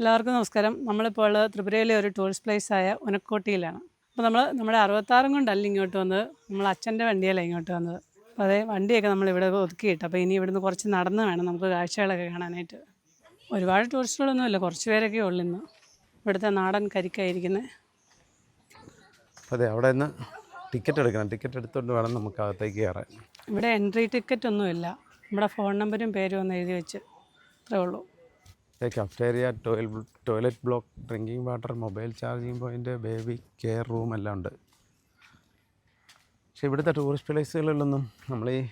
എല്ലാവർക്കും നമസ്കാരം. നമ്മളിപ്പോൾ ഉള്ളത് ത്രിപുരയിലെ ഒരു ടൂറിസ്റ്റ് പ്ലേസ് ആയ ഉനക്കോട്ടിയിലാണ്. അപ്പോൾ നമ്മൾ നമ്മുടെ അറുപത്താറും കൊണ്ടല്ല ഇങ്ങോട്ട് വന്നത്. നമ്മൾ അച്ഛന്റെ വണ്ടിയല്ല ഇങ്ങോട്ട് വന്നത്. അപ്പോൾ അതേ വണ്ടിയൊക്കെ നമ്മൾ ഇവിടെ ഒതുക്കിയിട്ട് അപ്പോൾ ഇനി ഇവിടുന്ന് കുറച്ച് നടന്ന് വേണം നമുക്ക് കാഴ്ചകളൊക്കെ കാണാനായിട്ട്. ഒരുപാട് ടൂറിസ്റ്റുകളൊന്നുമില്ല കുറച്ച് പേരൊക്കെ ഉള്ളു ഇന്ന്. ഇവിടുത്തെ നാടൻ കരിക്കായിരിക്കുന്നത് അതെ അവിടെ നിന്ന് ടിക്കറ്റ് എടുക്കണം. ടിക്കറ്റ് എടുത്തുകൊണ്ട് വേണം നമുക്ക് അകത്തേക്ക് കയറാൻ. ഇവിടെ എൻട്രി ടിക്കറ്റ് ഒന്നുമില്ല. നമ്മുടെ ഫോൺ നമ്പരും പേരും ഒന്ന് എഴുതി വെച്ച്. അത്രേ ഉള്ളൂ. Cafeteria cafeteria toilet block drinking water mobile charging point baby care room എല്ലാം ഉണ്ട്. പക്ഷെ ഇവിടുത്തെ ടൂറിസ്റ്റ് പ്ലേസുകളിലൊന്നും നമ്മൾ ഈ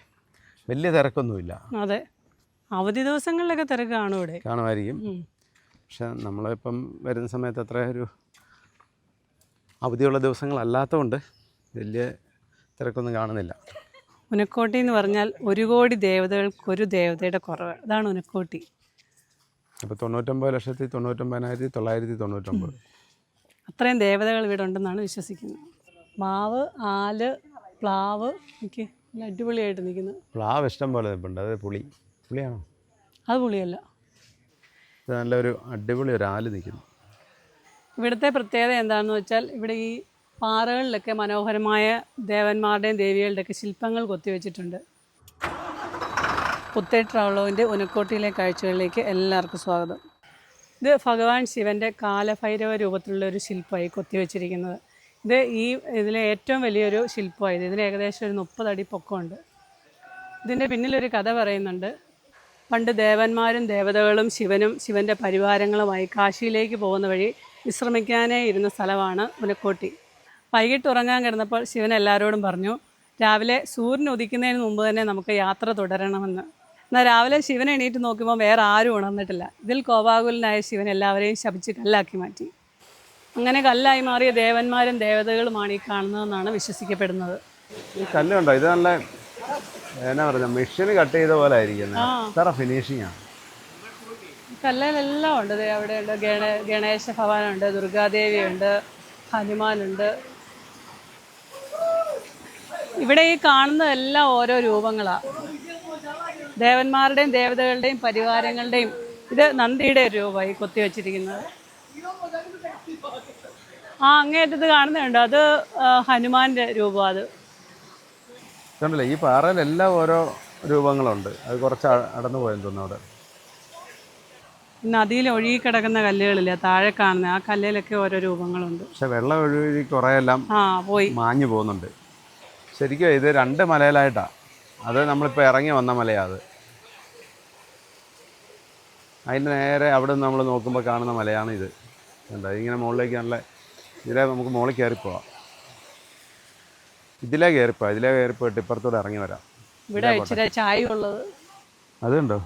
വലിയ തിരക്കൊന്നുമില്ല. അതെ. അവധി ദിവസങ്ങളിലൊക്കെ തിരക്ക് കാണും ഇവിടെ. കാണുമായിരിക്കും. പക്ഷെ നമ്മളിപ്പം വരുന്ന സമയത്ത് അത്ര ഒരു അവധിയുള്ള ദിവസങ്ങളല്ലാത്തതുകൊണ്ട് വലിയ തിരക്കൊന്നും കാണുന്നില്ല. ഉനക്കോട്ടി എന്ന് പറഞ്ഞാൽ ഒരു കോടി ദേവതകൾക്ക് ഒരു ദേവതയുടെ കുറവ്. അതാണ് ഉനക്കോട്ടി. അപ്പോൾ തൊണ്ണൂറ്റൊമ്പത് ലക്ഷത്തി തൊണ്ണൂറ്റൊമ്പതിനായിരത്തി തൊള്ളായിരത്തി തൊണ്ണൂറ്റൊമ്പത്. അത്രയും ദേവതകൾ ഇവിടെ ഉണ്ടെന്നാണ് വിശ്വസിക്കുന്നത്. മാവ് ആൽ പ്ലാവ് എനിക്ക് നല്ല അടിപൊളിയായിട്ട് നിൽക്കുന്നത് പ്ലാവ് ഇഷ്ടം പോലെ നിൽപ്പുണ്ട് അത് പുളി. പുളിയാണോ? അത് പുളിയല്ല. ഇത് നല്ലൊരു അടിപൊളി ഒരു ആൽ നിൽക്കുന്നു. ഇവിടുത്തെ പ്രത്യേകത എന്താണെന്ന് വെച്ചാൽ ഇവിടെ ഈ പാറകളിലൊക്കെ മനോഹരമായ ദേവന്മാരുടെയും ദേവികളുടെയൊക്കെ ശില്പങ്ങൾ കൊത്തിവെച്ചിട്ടുണ്ട്. പുത്തേ ട്രാവലോവിന്റെ ഉനക്കോട്ടിയിലെ കാഴ്ചകളിലേക്ക് എല്ലാവർക്കും സ്വാഗതം. ഇത് ഭഗവാൻ ശിവന്റെ കാലഭൈരവ രൂപത്തിലുള്ള ഒരു ശില്പമായി കൊത്തിവെച്ചിരിക്കുന്നത്. ഇത് ഈ ഇതിലെ ഏറ്റവും വലിയൊരു ശില്പമായത്. ഇതിന് ഏകദേശം ഒരു മുപ്പത് അടി പൊക്കമുണ്ട്. ഇതിന്റെ പിന്നിലൊരു കഥ പറയുന്നുണ്ട്. പണ്ട് ദേവന്മാരും ദേവതകളും ശിവനും ശിവന്റെ പരിവാരങ്ങളുമായി കാശിയിലേക്ക് പോകുന്ന വഴി വിശ്രമിക്കാനേ ഇരുന്ന സ്ഥലമാണ് ഉനക്കോട്ടി. വൈകിട്ട് ഉറങ്ങാൻ കിടന്നപ്പോൾ ശിവൻ എല്ലാവരോടും പറഞ്ഞു രാവിലെ സൂര്യൻ ഉദിക്കുന്നതിന് മുമ്പ് തന്നെ നമുക്ക് യാത്ര തുടരണമെന്ന്. എന്നാൽ രാവിലെ ശിവൻ എണീറ്റ് നോക്കുമ്പോൾ വേറെ ആരും ഉണർന്നിട്ടില്ല. ഇതിൽ കോപാകുലനായ ശിവൻ എല്ലാവരെയും ശപിച്ച് കല്ലാക്കി മാറ്റി. അങ്ങനെ കല്ലായി മാറിയ ദേവന്മാരും ദേവതകളുമാണ് ഈ കാണുന്നതെന്നാണ് വിശ്വസിക്കപ്പെടുന്നത്. ഈ കല്ലുണ്ടോ ഇത് നല്ല എന്നാ പറയുക മെഷീൻ കട്ട് ചെയ്ത പോലെ ആയിരിക്കുന്നത് ഫിനിഷിംഗ് ആണ് കല്ലിലെല്ലാം ഉണ്ട്. ദേ അവിടെയുണ്ട് ഗണ ഗണേശ ഭവാനുണ്ട് ദുർഗാദേവിയുണ്ട് ഹനുമാനുണ്ട്. ഇവിടെ ഈ കാണുന്നതെല്ലാം ഓരോ രൂപങ്ങളാണ് ദേവന്മാരുടെയും ദേവതകളുടെയും പരിവാരങ്ങളുടെയും ഇത് നന്ദിയുടെ ഒരു രൂപമായി കൊത്തിവെച്ചിരിക്കുന്നത്. ആ അങ്ങേറ്റത് കാണുന്നുണ്ട്. അത് ഹനുമാന്റെ രൂപം അത്. കണ്ടില്ലേ ഈ പാറയിലെല്ലാം ഓരോ രൂപങ്ങളുണ്ട്. അത് കുറച്ച് അടന്നു പോയെന്ന് തോന്നുന്നു അവിടെ. നദിയിൽ ഒഴുകിക്കിടക്കുന്ന കല്ലുകളില്ല താഴെ കാണുന്ന ആ കല്ലിലൊക്കെ ഓരോ രൂപങ്ങളുണ്ട്. പക്ഷെ വെള്ളം ഒഴുകി കുറേ എല്ലാം ആ പോയി. മാഞ്ഞു പോകുന്നുണ്ട്. ശരിക്കും ഇത് രണ്ട് മലയിലായിട്ടാണ് അത് നമ്മളിപ്പോൾ ഇറങ്ങി വന്ന മലയാണ് അത്. അതിന്റെ നേരെ അവിടെ നിന്ന് നമ്മൾ നോക്കുമ്പോൾ കാണുന്ന മലയാണ് ഇത്. കണ്ടോ? ഇങ്ങനെ മുകളിലേക്ക് നല്ല ഇതിലെ നമുക്ക് മുകളിൽ കയറിപ്പോവാം ഇതിലേ കയറിപ്പോവാം ഇതിലേ കയറിപ്പോയിട്ട് ഇപ്പുറത്തൂടെ ഇറങ്ങി വരാം. ഇവിടെ ഇച്ചിരി ചായ ഉള്ളത് അതുണ്ടോ?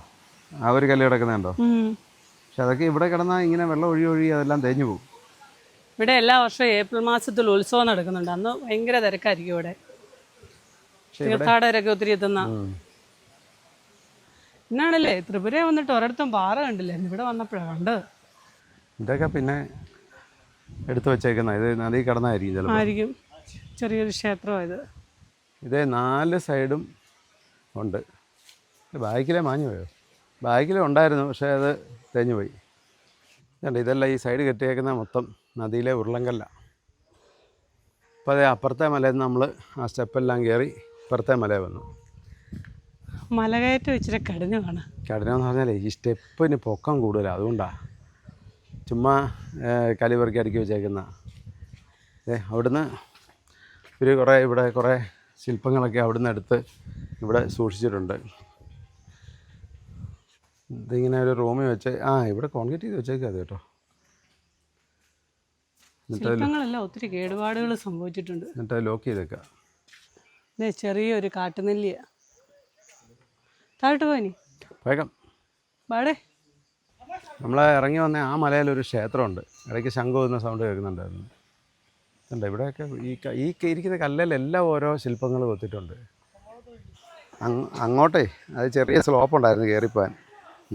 ആ ഒരു കല്ല് കിടക്കുന്നുണ്ടോ പക്ഷെ അതൊക്കെ ഇവിടെ കിടന്നാൽ ഇങ്ങനെ വെള്ളം ഒഴി ഒഴി അതെല്ലാം തേഞ്ഞു പോകും. ഇവിടെ എല്ലാ വർഷവും ഏപ്രിൽ മാസത്തിൽ ഉത്സവം നടക്കുന്നുണ്ട്. അന്ന് ഭയങ്കര തിരക്കായിരിക്കും ഇവിടെ. തീർത്ഥാടകരൊക്കെ ഒത്തിരി എത്തുന്ന. ഇന്നാണല്ലേ? ത്രിപുര വന്നിട്ട് ഒരിടത്തും പാറ കണ്ടില്ലേ. ഇവിടെ വന്നപ്പോഴാണ് കണ്ടത്. ഇതൊക്കെ പിന്നെ എടുത്തു വെച്ചേക്കുന്ന. ഇത് നദി കടന്നായിരിക്കും ആയിരിക്കും. ചെറിയൊരു ക്ഷേത്രമായത് ഇത്. നാല് സൈഡും ഉണ്ട്. ബാക്കിലെ മാഞ്ഞു പോയോ? ബാക്കിലും ഉണ്ടായിരുന്നു പക്ഷേ അത് തേഞ്ഞു പോയി. കണ്ടോ ഇതെല്ലാം ഈ സൈഡ് കെട്ടിയേക്കുന്ന മൊത്തം നദിയിലെ ഉരുളങ്കല്ല അപ്പോൾ അതേ അപ്പുറത്തെ മലയിൽ നിന്ന് നമ്മൾ ആ സ്റ്റെപ്പെല്ലാം കയറി ഇപ്പുറത്തെ മല വന്നു. മലകയറ്റം ഇച്ചിരി കഠിനമാണ്. കഠിനമെന്ന് പറഞ്ഞാലേ ഈ സ്റ്റെപ്പിന് പൊക്കം കൂടുതലാണ് അതുകൊണ്ടാണ് ചുമ്മാ ഏഹ്, കലി പെറുക്കി അടുക്കി വെച്ചേക്കുന്ന. ഏ അവിടുന്ന് ഒരു കുറേ ഇവിടെ കുറേ ശില്പങ്ങളൊക്കെ അവിടുന്ന് എടുത്ത് ഇവിടെ സൂക്ഷിച്ചിട്ടുണ്ട്. ഇതിങ്ങനെ ഒരു റൂമിൽ വെച്ച് ആ ഇവിടെ കോൺക്രീറ്റ് ചെയ്ത് വെച്ചേക്കുക അത് കേട്ടോ. ശില്പങ്ങളെല്ലാം ഒത്തിരി കേടുപാടുകൾ സംഭവിച്ചിട്ടുണ്ട്. എന്നിട്ട് ലോക്ക് ചെയ്തേക്കുക ഇത് ചെറിയൊരു കാട്ടുനെല്ലിയ. താഴോട്ട് പോയിനി? വേഗം പാടേ നമ്മൾ ഇറങ്ങി വന്ന ആ മലയിൽ ഒരു ക്ഷേത്രമുണ്ട്. ഇടയ്ക്ക് ശംഖു എന്ന സൗണ്ട് കേൾക്കുന്നുണ്ടായിരുന്നു. ഉണ്ട് ഇവിടെയൊക്കെ ഈ ഈ ഇരിക്കുന്ന കല്ലിലെല്ലാം ഓരോ ശില്പങ്ങൾ കൊത്തിട്ടുണ്ട് അങ്ങ് അങ്ങോട്ടേ അത് ചെറിയ സ്ലോപ്പ് ഉണ്ടായിരുന്നു കയറിപ്പോവാൻ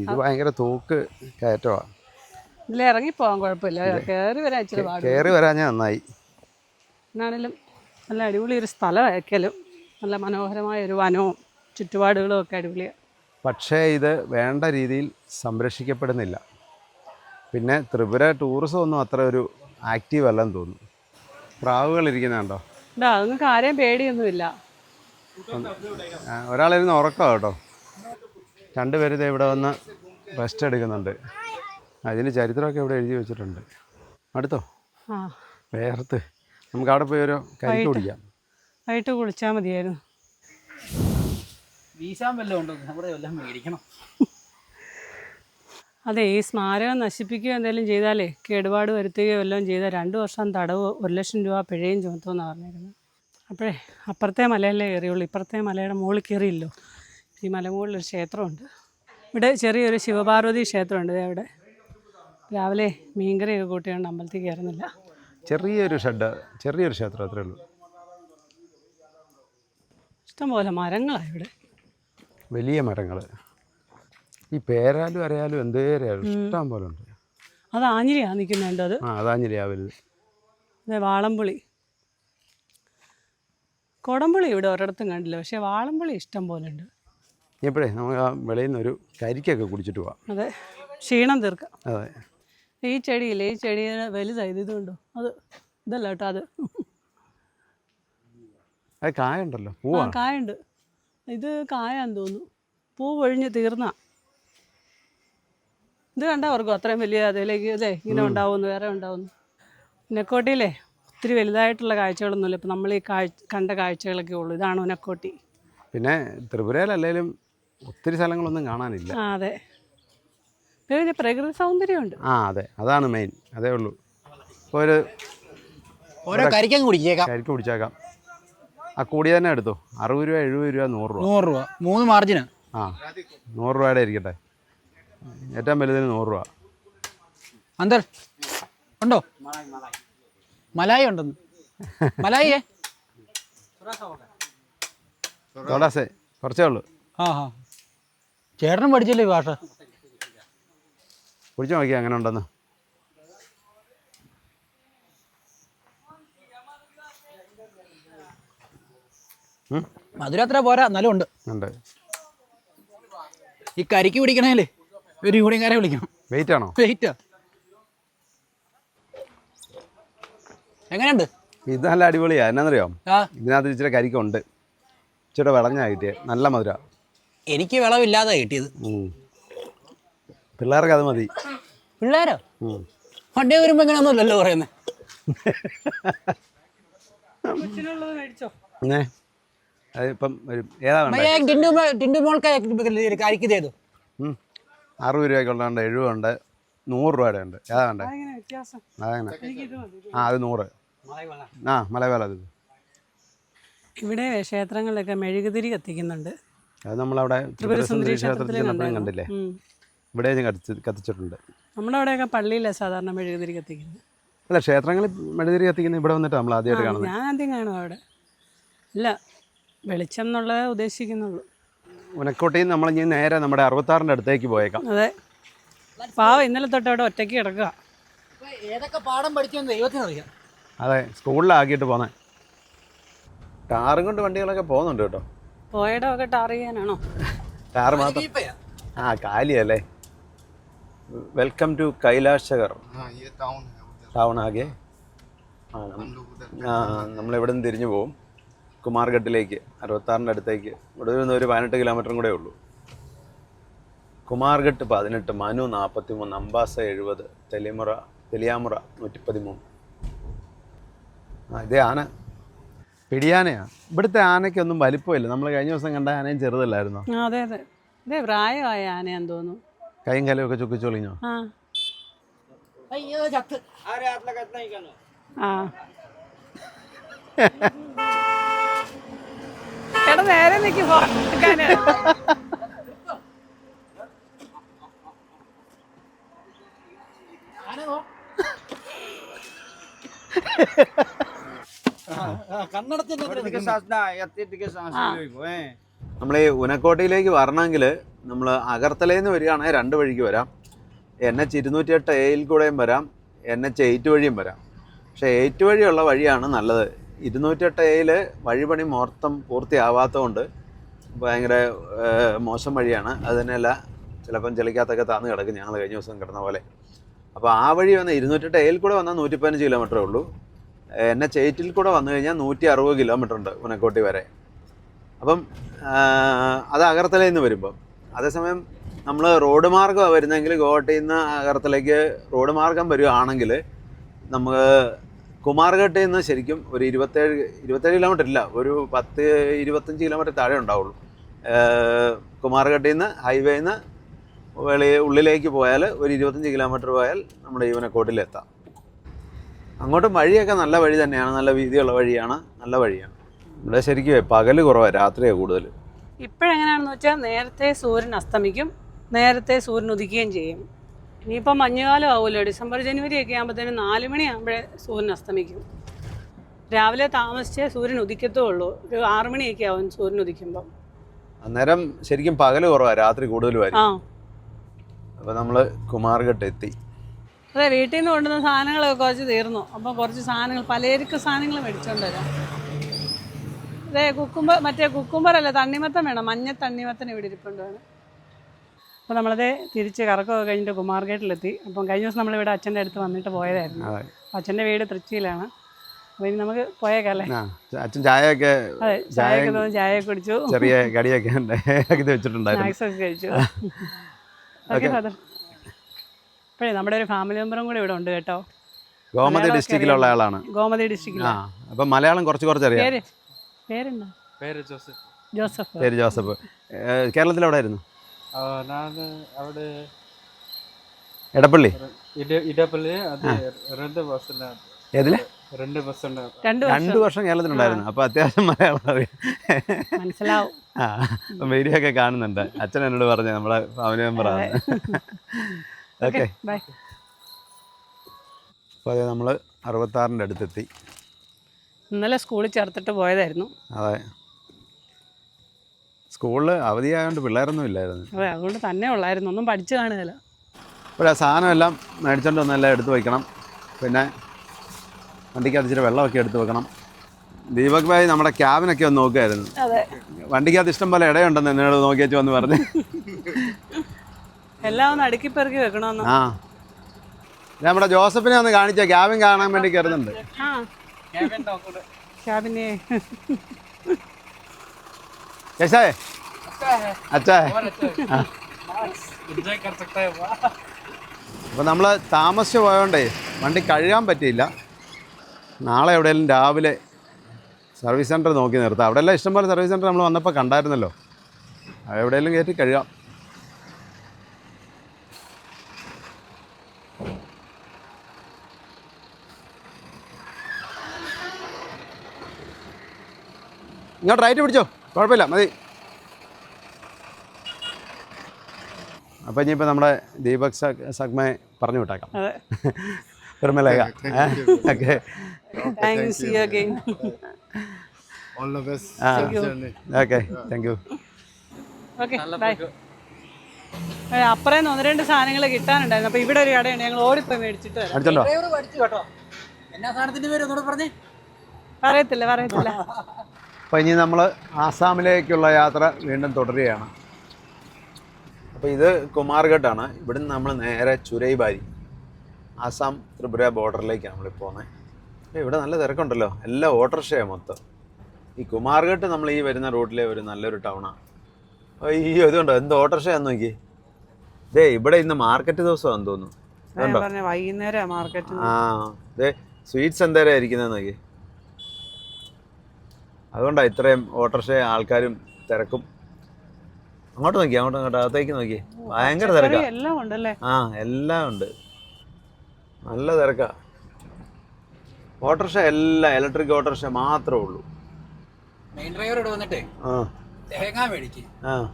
ഇത് ഭയങ്കര തൂക്ക് കയറ്റമാണ് ഇതിൽ ഇറങ്ങിപ്പോവാൻ കുഴപ്പമില്ല. കയറി വരാൻ ഇച്ചിരി കയറി വരാഞ്ഞ നന്നായി. എന്നാണെങ്കിലും നല്ല അടിപൊളി ഒരു സ്ഥലമായിരിക്കലും നല്ല മനോഹരമായ ഒരു വനവും ചുറ്റുപാടുകളും ഒക്കെ അടിപൊളിയാണ് പക്ഷേ ഇത് വേണ്ട രീതിയിൽ സംരക്ഷിക്കപ്പെടുന്നില്ല. പിന്നെ ത്രിപുര ടൂറിസം ഒന്നും അത്ര ഒരു ആക്റ്റീവ് അല്ലെന്ന് തോന്നുന്നു. പ്രാവുകൾ ഇരിക്കുന്നുണ്ടോ? അതൊന്നും കാര്യം ആരെയും പേടിയൊന്നുമില്ല. ഒരാളിരുന്ന് ഉറക്കം കേട്ടോ. രണ്ടുപേരും ഇവിടെ വന്ന് റെസ്റ്റ് എടുക്കുന്നുണ്ട്. അതിന് ചരിത്രമൊക്കെ ഇവിടെ എഴുതി വെച്ചിട്ടുണ്ട്. അടുത്തോ. വേർത്ത് നമുക്ക് അവിടെ പോയി ഒരു കരിക്ക് കുടിക്കാം. വൈകിട്ട് കുളിച്ചാൽ മതിയായിരുന്നു. വീശാൻ വല്ലതും ഉണ്ടോ? നമ്മുടെ വല്ലതും മേടിക്കണം. അതെ ഈ സ്മാരകം നശിപ്പിക്കുകയോ എന്തെങ്കിലും ചെയ്താലേ കേടുപാട് വരുത്തുകയോ എല്ലാം ചെയ്ത രണ്ട് വർഷം തടവ് ഒരു ലക്ഷം രൂപ പിഴയും ചുമത്തുമെന്നാണ് പറഞ്ഞിരുന്നത്. അപ്പോഴേ അപ്പുറത്തെ മലയല്ലേ കയറിയുള്ളൂ. ഇപ്പുറത്തെ മലയുടെ മുകളിൽ കയറിയില്ലോ. ഈ മലമുകളിൽ ഒരു ക്ഷേത്രമുണ്ട്. ഇവിടെ ചെറിയൊരു ശിവപാർവതി ക്ഷേത്രമുണ്ട് ദേ അവിടെ. രാവിലെ മീൻകറിയൊക്കെ കൂട്ടിയോണ്ട് അമ്പലത്തിൽ കയറുന്നില്ല. ചെറിയൊരു ഷെഡ് ചെറിയൊരു ക്ഷേത്രം അത്രേ ഉള്ളൂ. ഇഷ്ടംപോലെ മരങ്ങളാണ് ഇവിടെ. വലിയ മരങ്ങൾ ഈ പേരാലും അറിയാലും എന്തേരാലും ഇഷ്ടം പോലെ ഉണ്ട്. അത് ആഞ്ഞിലിയാ നിൽക്കുന്നുണ്ട് അത്. ആ അതാഞ്ഞില്ലേ വലുത് അതെ വാളംപുളി. കൊടംപുളി ഇവിടെ ഒരിടത്തും കണ്ടില്ല പക്ഷേ വാളംപുളി ഇഷ്ടം പോലെ ഉണ്ട്. എപ്പോഴേ നമുക്ക് ആ വെളിയിൽ നിന്ന് ഒരു കരിക്കൊക്കെ കുടിച്ചിട്ട് പോവാം. അതെ ക്ഷീണം തീർക്കാം. അതെ. ഈ ചെടിയില്ലേ ഈ ചെടി വലുതായത് ഇതുണ്ടോ? അത് ഇതല്ല കേട്ടോ അത്. അത് കായുണ്ടല്ലോ. ആ പൂവാണ് കായുണ്ട്. ഇത് കായാന്ന് തോന്നുന്നു. പൂ പൊഴിഞ്ഞ് തീർന്ന. ഇത് കണ്ടാ ഓർക്കും അത്രയും വലിയ അതിലേക്ക് അല്ലേ ഇങ്ങനെ ഉണ്ടാവുന്നു വേറെ ഉണ്ടാവുന്നു ഉനക്കോട്ടിയിലേ ഒത്തിരി വലുതായിട്ടുള്ള കാഴ്ചകളൊന്നുമില്ല. ഇപ്പം നമ്മൾ ഈ കാഴ്ച കണ്ട കാഴ്ചകളൊക്കെ ഉള്ളൂ. ഇതാണ് ഉനക്കോട്ടി. പിന്നെ ത്രിപുരയിലല്ലേലും ഒത്തിരി സ്ഥലങ്ങളൊന്നും കാണാനില്ല. ആ അതെ. പിന്നെ പ്രകൃതി സൗന്ദര്യമുണ്ട്. ആ അതെ. അതാണ് മെയിൻ അതേ ഉള്ളൂ. ഇപ്പോൾ ഒരു ഓരോ കരിക്കങ്ങ് കുടിച്ചേക്കാം. കരിക്ക് കുടിച്ചേക്കാം. ആ കൂടി തന്നെ എടുത്തു. അറുപത് രൂപ എഴുപത് രൂപ നൂറ് രൂപ. നൂറ് രൂപ. മൂന്ന് മാർജിന് ആ നൂറ് രൂപയുടെ ഇരിക്കട്ടെ. ഏറ്റവും വലുതിന് നൂറ് രൂപ. അന്തർ. ഉണ്ടോ? മലായി ഉണ്ടെന്ന്. മലായിയേ? തോടാസേ കുറച്ചേ ഉള്ളൂ. ആ ആ. ചേട്ടനും പഠിച്ചല്ലേ ഈ ഭാഷ? കുടിച്ചു നോക്കിയാ അങ്ങനെ ഉണ്ടെന്ന്. മധുരം അത്ര പോരാ എന്നാലും ഉണ്ട്. ഉണ്ട്. ഈ കരിക്ക് പിടിക്കണേലേ ഒരു യൂണിയൻകാരെ വിളിക്കണം. വെയിറ്റ് ആണോ? വെയിറ്റ് എങ്ങനെയുണ്ട്? ഇത് നല്ല അടിപൊളിയാ. എന്നാന്നറിയോ? ഇതിനകത്ത് ഇച്ചിരി കരിക്കുണ്ട്. ഇച്ചിരി വിളഞ്ഞാ കിട്ടിയത് നല്ല മധുര. എനിക്ക് വിളവില്ലാതെ കിട്ടിയത്. പിള്ളേർക്ക് അത് മതി. പിള്ളേരോ? പണ്ടേ വരുമ്പോ ഇങ്ങനെയൊന്നുമല്ലല്ലോ പറയുന്നത് അതിപ്പം വരും ഏതാ വേണ്ടേ? ടിൻഡു മോ- ടിൻഡു മോൾക്ക് കരിക്ക് ചെയ്തു ഉം. അറുപത് രൂപയ്ക്കുള്ളതുണ്ട് എഴുപതുണ്ട് നൂറ് രൂപയുടെ ഉണ്ട്. ഏതാ വേണ്ടേ? അതെങ്ങനെ ആ അത് നൂറ്. ആ മലവേല അത്? ഇവിടെ ക്ഷേത്രങ്ങളിലൊക്കെ മെഴുകുതിരി കത്തിക്കുന്നുണ്ട്. അത് നമ്മളവിടെ ത്രിപുരസുന്ദരി ക്ഷേത്രത്തിൽ ചെന്നപ്പോഴും. കണ്ടില്ലേ? ഉം. ഇവിടെ ഞാൻ കത്തിച്ച് കത്തിച്ചിട്ടുണ്ട്. നമ്മുടെ അവിടെയൊക്കെ പള്ളിയിലാണ് സാധാരണ മെഴുകുതിരി കത്തിക്കുന്നത്. അല്ല ക്ഷേത്രങ്ങളിൽ മെഴുതിരി കത്തിക്കുന്നത് ഇവിടെ വന്നിട്ട് നമ്മൾ ആദ്യമായിട്ട് കാണുന്നത്. ഞാൻ ആദ്യം കാണും അവിടെ. ഇല്ല വെളിച്ചം എന്നുള്ളത് ഉദ്ദേശിക്കുന്നുള്ളൂ ഉനക്കോട്ടയിൽ നമ്മൾ ഇനി നേരെ നമ്മുടെ അറുപത്താറിന്റെ അടുത്തേക്ക് പോയേക്കാം. അതെ. പാവ ഇന്നലെ തൊട്ട് അവിടെ ഒറ്റയ്ക്ക് കിടക്കുക. ഏതൊക്കെ പാഠം പഠിക്കുമെന്ന് ദൈവത്തിനറിയാം അതെ സ്കൂളിലാക്കിയിട്ട് പോന്നെ. ടാറും കൊണ്ട് വണ്ടികളൊക്കെ പോകുന്നുണ്ട് കേട്ടോ. പോയടൊക്കെ ടാർ ചെയ്യാനാണോ? ടാർ മാത്രം. ആ കാലിയല്ലേ. വെൽക്കം ടു കൈലാശകർ ടൗൺ ആകെ. ആ നമ്മളിവിടെ നിന്ന് തിരിഞ്ഞു പോകും കുമാർഘട്ടിലേക്ക് അറുപത്താറിന്റെ അടുത്തേക്ക്. ഇവിടെ നിന്ന് ഒരു പതിനെട്ട് കിലോമീറ്ററും കൂടെ ഉള്ളൂ. കുമാർഘട്ട് പതിനെട്ട് മനു നാൽപ്പത്തി മൂന്ന് അംബാസ എഴുപത് തെലിമുറ തെലിയാമുറ നൂറ്റി പതിമൂന്ന് ആ ഇതേ ആന. പിടിയാനയാണ് ഇവിടുത്തെ ആനയ്ക്കൊന്നും വലിപ്പമില്ല. നമ്മൾ കഴിഞ്ഞ ദിവസം കണ്ട ആനയും ചെറുതല്ലായിരുന്നു? ആ അതെ അതെ. ഇതേ പ്രായമായ ആനയാന്ന് തോന്നുന്നു. കൈയും കലയൊക്കെ ചുക്കിച്ചൊളിഞ്ഞോ ആ. എടാ നേരെ നിൽക്കി പോകാന് നമ്മൾ ഉനക്കോട്ടയിലേക്ക് വരണമെങ്കിൽ നമ്മൾ അഗർത്തലേന്ന് വരികയാണെങ്കിൽ രണ്ട് വഴിക്ക് വരാം. എൻ എച്ച് ഇരുന്നൂറ്റി എട്ട് എയിൽ കൂടെയും വരാം. എൻ എച്ച് എയ്റ്റ് വഴിയും വരാം. പക്ഷെ എയ്റ്റ് വഴിയുള്ള വഴിയാണ് നല്ലത്. ഇരുന്നൂറ്റെട്ട് എയിൽ വഴിപണി മുഹൂർത്തം പൂർത്തിയാവാത്തതുകൊണ്ട് ഭയങ്കര മോശം വഴിയാണ്. അത് തന്നെയല്ല ചിലപ്പം ചെളിക്കകത്തൊക്കെ താന്ന് കിടക്കും. ഞങ്ങൾ കഴിഞ്ഞ ദിവസം കിടന്ന പോലെ. അപ്പോൾ ആ വഴി വന്ന ഇരുന്നൂറ്റെട്ട് എയിൽ കൂടെ വന്നാൽ നൂറ്റി പതിനഞ്ച് കിലോമീറ്ററേ ഉള്ളൂ. എന്നെ ചേറ്റിൽ കൂടെ വന്നു കഴിഞ്ഞാൽ നൂറ്റി അറുപത് കിലോമീറ്റർ ഉണ്ട് ഉനക്കോട്ടി വരെ. അപ്പം അത് അകർത്തലയിൽ നിന്ന് വരുമ്പം. അതേസമയം നമ്മൾ റോഡ് മാർഗമാണ് വരുന്നതെങ്കിൽ ഗോവട്ടിയിൽ നിന്ന് അകർത്തലയ്ക്ക് റോഡ് മാർഗം വരികയാണെങ്കിൽ നമുക്ക് കുമാർഘട്ടിൽ നിന്ന് ശരിക്കും ഒരു ഇരുപത്തേഴ് ഇരുപത്തേഴ് കിലോമീറ്റർ ഇല്ല ഒരു പത്ത് ഇരുപത്തഞ്ച് കിലോമീറ്റർ താഴെ ഉണ്ടാവുള്ളൂ. കുമാർഘട്ടിൽ നിന്ന് ഹൈവേയിൽ നിന്ന് വെളി ഉള്ളിലേക്ക് പോയാൽ ഒരു ഇരുപത്തഞ്ച് കിലോമീറ്റർ പോയാൽ നമ്മുടെ ഈവനക്കോട്ടിലെത്താം അങ്ങോട്ടും വഴിയൊക്കെ നല്ല വഴി തന്നെയാണ് നല്ല വീതിയുള്ള വഴിയാണ് നല്ല വഴിയാണ്. ഇവിടെ ശരിക്കും പകൽ കുറവാണ് രാത്രിയാണ് കൂടുതൽ. ഇപ്പോഴെങ്ങനെയാണെന്ന് വെച്ചാൽ നേരത്തെ സൂര്യൻ അസ്തമിക്കും നേരത്തെ സൂര്യൻ ഉദിക്കുകയും ചെയ്യും. ഇനിയിപ്പോൾ മഞ്ഞുകാലം ആവുമല്ലോ ഡിസംബർ ജനുവരി ഒക്കെ ആകുമ്പോഴത്തേനും നാല് മണിയാകുമ്പോഴേ സൂര്യൻ അസ്തമിക്കും. രാവിലെ താമസിച്ചേ സൂര്യൻ ഉദിക്കത്തുള്ളൂ. ഒരു ആറു മണിയൊക്കെ ആവും സൂര്യൻ ഉദിക്കുമ്പോൾ അന്നേരം ശരിക്കും പകൽ കുറവാണ് രാത്രി കൂടുതൽ ആ. അപ്പോൾ നമ്മൾ കുമാർഘട്ട് എത്തി അതെ വീട്ടിൽ നിന്ന് കൊണ്ടുവന്ന സാധനങ്ങളൊക്കെ കുറച്ച് തീർന്നു. അപ്പോൾ കുറച്ച് സാധനങ്ങൾ പലചരക്ക് സാധനങ്ങൾ മേടിച്ചോണ്ട് വരാം. അതെ കുക്കുമ്പർ മറ്റേ കുക്കുമ്പറല്ല തണ്ണിമത്തം വേണം. മഞ്ഞ തണ്ണിമത്തൻ ഇവിടെ ഇരിപ്പുണ്ട്. വേണം അപ്പോൾ നമ്മളത് തിരിച്ച് കറക്കമൊക്കെ കഴിഞ്ഞിട്ട് കുമാർ കുമാർഗേറ്റിലെത്തി. അപ്പം കഴിഞ്ഞ ദിവസം നമ്മളിവിടെ അച്ഛന്റെ അടുത്ത് വന്നിട്ട് പോയതായിരുന്നു. അച്ഛന്റെ വീട് തൃച്ചിയിലാണ് അപ്പോൾ ഇനി നമുക്ക് പോയേക്കല്ലേ അച്ഛൻ ചായയൊക്കെ അതെ ചായയൊക്കെ തോന്നി ചായ കുടിച്ചു. ചെറിയ കടിയൊക്കെ വെച്ചിട്ടുണ്ടായിരുന്നു. കഴിച്ചു. ഓക്കെ ഫാദർ അപ്പോഴേ നമ്മുടെ ഒരു ഫാമിലി മെമ്പറും കൂടെ ഇവിടെ ഉണ്ട് കേട്ടോ. ഗോമതി ഡിസ്ട്രിക്റ്റിലുള്ള ആളാണ്. ഗോമതി ഡിസ്ട്രിക്റ്റിൽ ആ അപ്പം മലയാളം കുറച്ച് കുറച്ച് അറിയാം. പേര്? പേരെന്താ? പേര് ജോസഫ്. ജോസഫ്. പേര് ജോസഫ്. കേരളത്തിൽ എവിടെ എടപ്പള്ളി? ഇടപ്പള്ളി അത് രണ്ട് ബസ്സിന് ഏതിൽ? രണ്ട് വർഷം. കേരളത്തിലുണ്ടായിരുന്നു. അപ്പൊ അത്യാവശ്യം മലയാളം അറിയാം മനസ്സിലാവും. ആ അപ്പം വീഡിയോ ഒക്കെ കാണുന്നുണ്ട്. അച്ഛൻ എന്നോട് പറഞ്ഞു നമ്മളെ ഫാമിലി ആണ്. ഓക്കെ ബൈ അപ്പോൾ അതെ നമ്മൾ അറുപത്താറിന്റെ അടുത്തെത്തി. ഇന്നലെ സ്കൂളിൽ ചേർത്തിട്ട് പോയതായിരുന്നു. അതെ. സ്കൂളിൽ അവധിയായതുകൊണ്ട് പിള്ളേരൊന്നും ഇല്ലായിരുന്നു. അതെ അതുകൊണ്ട് തന്നെ ഉള്ളായിരുന്നു. ഒന്നും പഠിച്ചു കാണുകയില്ല അപ്പോൾ ആ സാധനം എല്ലാം മേടിച്ചോണ്ട് വന്നെല്ലാം എടുത്തു വയ്ക്കണം പിന്നെ വണ്ടിക്കകത്ത് ഇച്ചിരി വെള്ളമൊക്കെ എടുത്തു വെക്കണം. ദീപക് ഭായി നമ്മുടെ ക്യാബിനൊക്കെ ഒന്ന് നോക്കുമായിരുന്നു അതെ. വണ്ടിക്കകത്ത് ഇഷ്ടം പോലെ ഇടയുണ്ടെന്ന് എന്നോട് നോക്കിയേച്ച് വന്ന് പറഞ്ഞു. എല്ലാം ഒന്ന് അടുക്കി പെറുക്കി വെക്കണമെന്ന് ആ. നമ്മുടെ ജോസഫിനെ ഒന്ന് കാണിച്ച. ക്യാബിൻ കാണാൻ വേണ്ടി കയറുന്നുണ്ട്. ക്യാബിനെ कैसा है अच्छा है अच्छा है അപ്പോൾ നമ്മൾ താമസിച്ച് പോയോണ്ടേ വണ്ടി കഴുകാൻ പറ്റിയില്ല. നാളെ എവിടെയെങ്കിലും രാവിലെ സർവീസ് സെന്റർ നോക്കി നിർത്താം. അവിടെയെല്ലാം ഇഷ്ടംപോലെ സർവീസ് സെന്റർ നമ്മൾ വന്നപ്പോൾ കണ്ടായിരുന്നല്ലോ. എവിടെയെങ്കിലും കയറ്റി കഴുകാം. ഇങ്ങോട്ട് റൈറ്റ് പിടിച്ചോ? കുഴപ്പമില്ല മതി. അപ്പോൾ ഇനിയിപ്പോൾ നമ്മുടെ ദീപക് സഗ്മയെ പറഞ്ഞു വിട്ടേക്കാം. അതെ. നിർമ്മലേഖ. Okay. Okay thank you okay bye അപ്പുറേന്ന് ഒന്ന് രണ്ട് സാധനങ്ങൾ കിട്ടാനുണ്ടായിരുന്നു. അപ്പൊ ഇവിടെ ഒരു കടയുണ്ട്. ഞങ്ങൾ ഓടിപ്പോയി മേടിച്ചിട്ട് കേട്ടോ. എന്നാ സാധനത്തിന്റെ പേര് ഒന്നുകൂടെ പറഞ്ഞേ? പറയത്തില്ല പറയത്തില്ല. അപ്പോൾ ഇനി നമ്മൾ ആസാമിലേക്കുള്ള യാത്ര വീണ്ടും തുടരുകയാണ്. അപ്പോൾ ഇത് കുമാർഘട്ടാണ്. ഇവിടുന്ന് നമ്മൾ നേരെ ചുരൈബാരി ആസാം ത്രിപുര ബോർഡറിലേക്കാണ് നമ്മൾ പോകുന്നത് ഇവിടെ നല്ല തിരക്കുണ്ടല്ലോ എല്ലാ ഓട്ടർഷയാണ് മൊത്തം. ഈ കുമാർഘട്ട് നമ്മൾ ഈ വരുന്ന റൂട്ടിലെ ഒരു നല്ലൊരു ടൗണാണ് അയ്യോ ഇതുണ്ടോ? എന്ത് ഓട്ടോറിക്ഷയാന്ന് നോക്കി ദേ ഇവിടെ ഇന്ന് മാർക്കറ്റ് ദിവസമാണെന്ന് തോന്നുന്നു. വൈകുന്നേരം മാർക്കറ്റിൽ ആ ദേ സ്വീറ്റ്സ് എന്തേരം ഇരിക്കുന്നത് നോക്കി അതുകൊണ്ടാണ് ഇത്രയും ഓട്ടോറിക്ഷ ആൾക്കാരും തിരക്കും. അങ്ങോട്ട് നോക്കി അങ്ങോട്ട് അങ്ങോട്ട് അകത്തേക്ക് നോക്കി. ഭയങ്കര തിരക്കാ. എല്ലാം ഉണ്ടല്ലേ? ആ എല്ലാം ഉണ്ട്. നല്ല തിരക്കാ. ഓട്ടോറിക്ഷ എല്ലാം ഇലക്ട്രിക് ഓട്ടോറിക്ഷ മാത്രമേ ഉള്ളൂ. മെയിൻ ഡ്രൈവർ ഇവിടെ വന്നിട്ടേ ആ. തേങ്ങ മേടിക്ക്. ആ.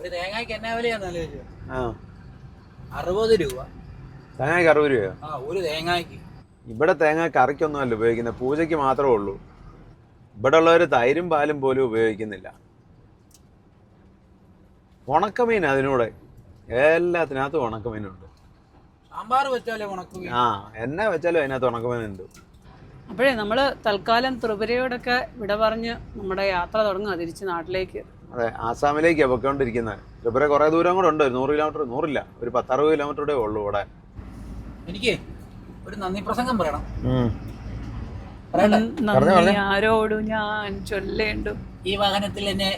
ഒരു തേങ്ങയ്ക്ക് എന്നാ വിലയാന്ന് ആ. അറുപത് രൂപ. തേങ്ങയ്ക്ക് അറുപത് രൂപയോ? ആ ഒരു തേങ്ങയ്ക്ക്. ഇവിടെ തേങ്ങ കറിക്കൊന്നും അല്ല ഉപയോഗിക്കുന്നത് പൂജയ്ക്ക് മാത്രമേ ഉള്ളൂ. ഇവിടെ ഉള്ളവർ തൈരും പാലും പോലും ഉപയോഗിക്കുന്നില്ല. ഉണക്കമീൻ അതിനൂടെ. എല്ലാത്തിനകത്തും ഉണക്കമീനുണ്ട്. സാമ്പാർ വെച്ചാലേ ആ എന്നെ വെച്ചാലും അതിനകത്ത് ഉണക്കമീനുണ്ട്. അപ്പോഴേ നമ്മൾ തൽക്കാലം ത്രിപുരയോടൊക്കെ വിട പറഞ്ഞ് നമ്മുടെ യാത്ര തുടങ്ങുക തിരിച്ച് നാട്ടിലേക്ക്. അതെ ആസാമിലേക്ക് പൊയ്ക്കൊണ്ടിരിക്കുന്നത് ത്രിപുര കുറേ ദൂരം കൂടെ ഉണ്ട്. നൂറ് കിലോമീറ്റർ നൂറില്ല ഒരു പത്തറുപത് കിലോമീറ്റർ കൂടെ ഉള്ളൂ ഇവിടെ. എനിക്ക് ഒരു നന്ദി പ്രസംഗം പറയണം. നന്ദി ആരോടും ഞാൻ ചൊല്ലേണ്ടു. ഈ വാഹനത്തിൽ എന്നെ